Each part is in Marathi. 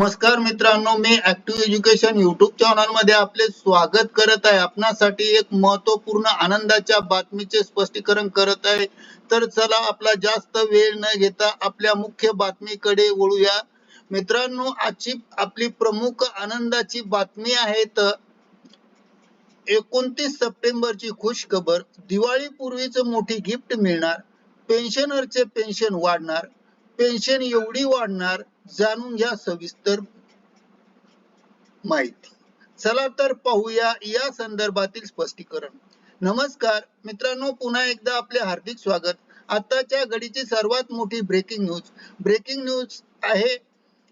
नमस्कार मित्रांनो मी ऍक्टिव्ह एज्युकेशन युट्यूब चॅनलमध्ये आपले स्वागत करत आहे. आपणासाठी एक महत्त्वपूर्ण आनंदाच्या बातमीचे स्पष्टीकरण करत आहे. तर चला आपला जास्त वेळ न घेता आपल्या मुख्य बातमीकडे वळूया. मित्रांनो आजची आपली प्रमुख आनंदाची बातमी आहे तर एकोणतीस सप्टेंबरची खुश खबर दिवाळीपूर्वीच मोठी गिफ्ट मिळणार पेन्शनरचे पेन्शन वाढणार पेन्शन एवढी वाढणार जाणून घ्या सविस्तर माहिती. चला तर पाहूया या संदर्भातील स्पष्टीकरण. नमस्कार मित्रांनो पुन्हा एकदा आपले हार्दिक स्वागत. आताच्या घडीची सर्वात मोठी ब्रेकिंग न्यूज ब्रेकिंग न्यूज आहे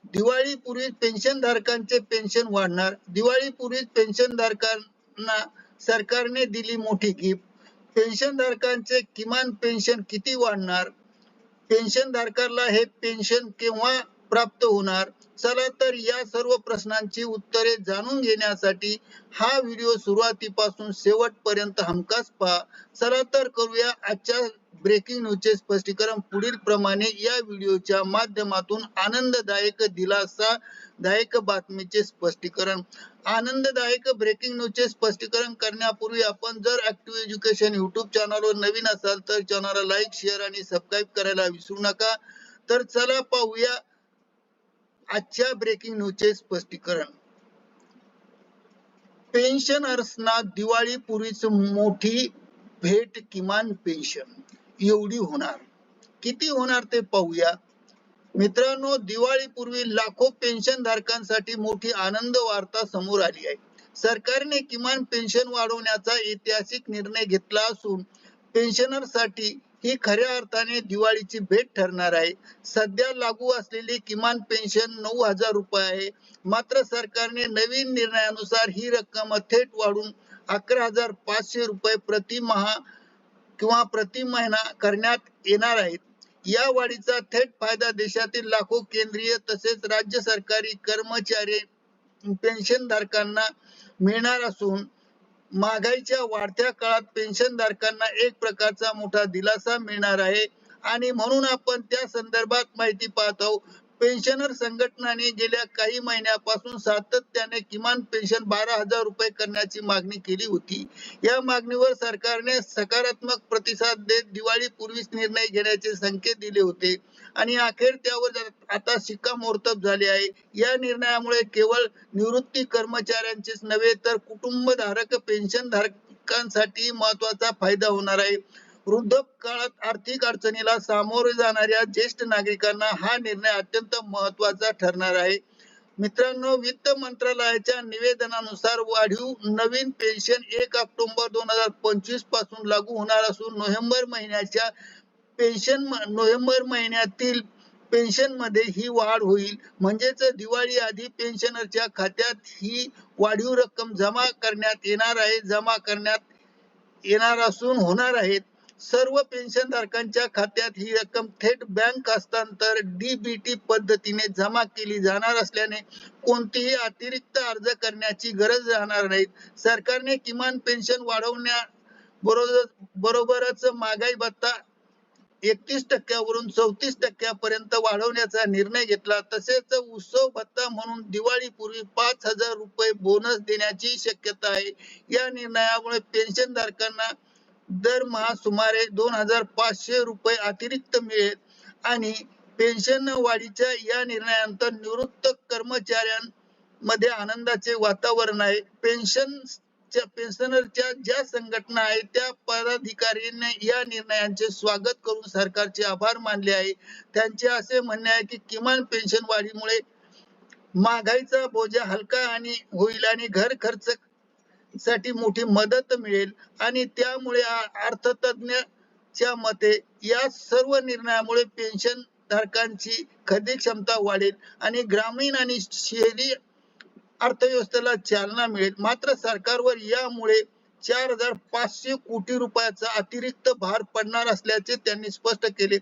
दिवाळीपूर्वी पेन्शन धारकांचे पेन्शन वाढणार. दिवाळीपूर्वी पेन्शन धारकांना सरकारने दिली मोठी गिफ्ट पेन्शन धारकांचे किमान पेन्शन किती वाढणार? पेन्शन धारकाला हे पेन्शन केव्हा प्राप्त होणार. चला तर या सर्व प्रश्नांची उत्तरे जाणून घेण्यासाठी हा व्हिडिओ सुरुवातीपासून शेवटपर्यंत हमखास पहा. चला तर करूया आजच्या ब्रेकिंग न्यूजचे स्पष्टीकरण. पुढील प्रमाणे या व्हिडिओच्या माध्यमातून आनंददायक दिलासादायक बातमीचे स्पष्टीकरण. आनंददायक ब्रेकिंग न्यूजचे स्पष्टीकरण करण्यापूर्वी आपण जर ऍक्टिव्ह एज्युकेशन युट्यूब चॅनलवर नवीन असाल तर चॅनलला लाईक शेअर आणि सबस्क्राईब करायला विसरू नका. तर चला पाहूया आजच्या ब्रेकिंग न्यूजचे स्पष्टीकरण. पेन्शनर्सना दिवाळीपूर्वीच मोठी भेट किमान पेन्शन एवढी होणार. किती होणार ते पाहूया. मित्रांनो दिवाळीपूर्वी लाखो पेन्शन धारकांसाठी मोठी आनंद वार्ता समोर आली आहे. सरकारने किमान पेन्शन वाढवण्याचा ऐतिहासिक निर्णय घेतला असून पेन्शनरसाठी ही खऱ्या अर्थाने दिवाळीची भेट ठरणार आहे. सध्या लागू असलेली किमान पेन्शन नऊ हजार रुपये आहे. मात्र सरकारने नवीन निर्णयानुसार ही रक्कम थेट वाढून अकरा हजार पाचशे रुपये प्रति महा किंवा प्रति महिना करण्यात येणार आहेत या वाढीचा थेट फायदा देशातील लाखो केंद्रीय तसेच राज्य सरकारी कर्मचारी पेन्शन धारकांना मिळणार असून महागाईच्या वाढत्या काळात पेन्शन धारकांना एक प्रकारचा मोठा दिलासा मिळणार आहे. आणि म्हणून आपण त्या संदर्भात माहिती पाहत आहोत. पेन्शनर संघटनाने गेल्या काही महिन्यापासून सातत्याने किमान पेन्शन बारा हजार रुपये करण्याची मागणी केली होती. या मागणीवर सरकारने सकारात्मक प्रतिसाद देत दिवाळीपूर्वीच निर्णय घेण्याचे संकेत दिले होते आणि अखेर त्यावर आता शिक्कामोर्तब झाले आहे. या निर्णयामुळे केवळ निवृत्ती कर्मचाऱ्यांचेच नव्हे तर कुटुंबधारक पेन्शन धारकांसाठी महत्त्वाचा फायदा होणार आहे. वृद्ध काळात आर्थिक अडचणीला सामोरे जाणाऱ्या ज्येष्ठ नागरिकांना हा निर्णय अत्यंत महत्त्वाचा ठरणार आहे. मित्रांनो वित्त मंत्रालयाच्या निवेदनानुसार वाढीव नवीन पेन्शन एक ऑक्टोबर दोन हजार पंचवीसपासून लागू होणार असून नोव्हेंबर महिन्याच्या पेन्शन नोव्हेंबर महिन्यातील पेन्शनमध्ये ही वाढ होईल. म्हणजेच दिवाळी आधी पेन्शनरच्या खात्यात ही वाढीव रक्कम जमा करण्यात येणार आहे जमा करण्यात येणार असून होणार आहेत सर्व पेन्शन धारकांच्या खात्यात ही रक्कम थेट बँक हस्तांतर डीबीटी पद्धतीने जमा केली जाणार असल्याने कोणतीही अतिरिक्त अर्ज करण्याची गरज राहणार नाही सरकारने किमान पेन्शन वाढवण्या बरोबर बरोबरच महागाई भत्ता एकतीस टक्क्यावरून चौतीस टक्क्यापर्यंत वाढवण्याचा निर्णय घेतला. तसेच उत्सव भत्ता म्हणून दिवाळीपूर्वी पाच हजार रुपये बोनस देण्याची शक्यता आहे. या निर्णयामुळे पेन्शन धारकांना दरमहा सुमारे दोन हजार पाचशे रुपये अतिरिक्त मिळेल. आणि पेन्शन वाढीच्या या निर्णयानंतर निवृत्त कर्मचाऱ्यांमध्ये आनंदाचे वातावरण आहे. पेन्शन पेन्शनरच्या ज्या संघटना आहेत त्या पदाधिकाऱ्यांनी या निर्णयांचे स्वागत करून सरकारचे आभार मानले आहे. त्यांचे असे म्हणणे आहे की किमान पेन्शन वाढीमुळे महागाईचा बोजा हलका आणि होईल आणि घर खर्च साठी मोठी मदत मिळेल. आणि त्यामुळे अर्थतज्ञच्या मते या सर्व निर्णयामुळे पेन्शन धारकांची खरेदी क्षमता वाढेल आणि ग्रामीण आणि शहरी अर्थव्यवस्थेला चालना मिळेल. मात्र सरकारवर यामुळे चार हजार पाचशे कोटी रुपयाचा अतिरिक्त भार पडणार असल्याचे त्यांनी स्पष्ट केले.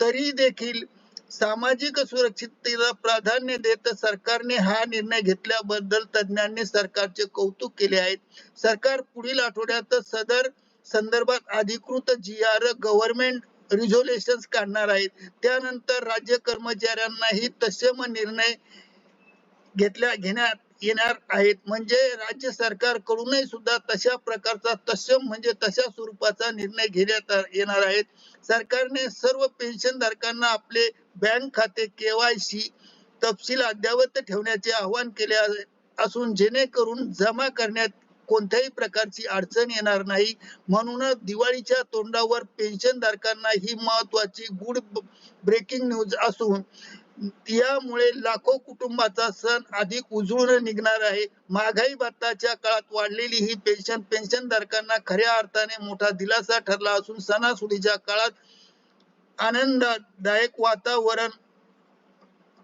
तरी देखील सामाजिक सुरक्षिततेला प्राधान्य देत सरकारने हा निर्णय घेतल्याबद्दल तज्ञांनी सरकारचे कौतुक केले आहे. सरकार पुढील आठवड्यात सदर संदर्भात अधिकृत जी आर गव्हर्नमेंट रिझोल्युशन काढणार आहेत त्यानंतर राज्य कर्मचाऱ्यांनाही तत्सम निर्णय घेतल्या घेण्यात येणार आहेत. म्हणजे राज्य सरकारकडूनही सुद्धा तशा प्रकारचा तत्सम म्हणजे तशा स्वरूपाचा निर्णय घेण्यात येणार आहेत सरकारने सर्व पेन्शन धारकांना आपले बँक खाते केवायसी तपशील अद्ययावत ठेवण्याचे आवाहन केले असून जेणेकरून जमा करण्यात कोणत्याही प्रकारची अडचण येणार नाही. म्हणूनच दिवाळीच्या तोंडावर पेन्शन धारकांना ही महत्वाची गुड ब्रेकिंग न्यूज असून यामुळे लाखो कुटुंबाचा सण अधिक उजळून निघणार आहे. महागाई भत्ताच्या काळात वाढलेली ही पेन्शन पेन्शन धारकांना खऱ्या अर्थाने मोठा दिलासा ठरला असून सणासुदीच्या काळात आनंददायक वातावरण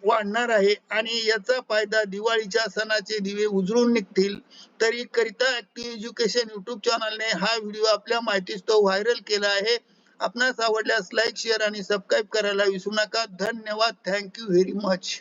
वाढणार आहे आणि याचा फायदा दिवाळीच्या सणाचे दिवे उजळून निघतील. तरी करिता ऍक्टिव्ह एज्युकेशन युट्यूब चॅनलने हा व्हिडिओ आपल्या माहितीस तो व्हायरल केला आहे. आपणास आवडल्यास लाईक शेअर आणि सबस्क्राईब करायला विसरू नका. धन्यवाद. Thank you very much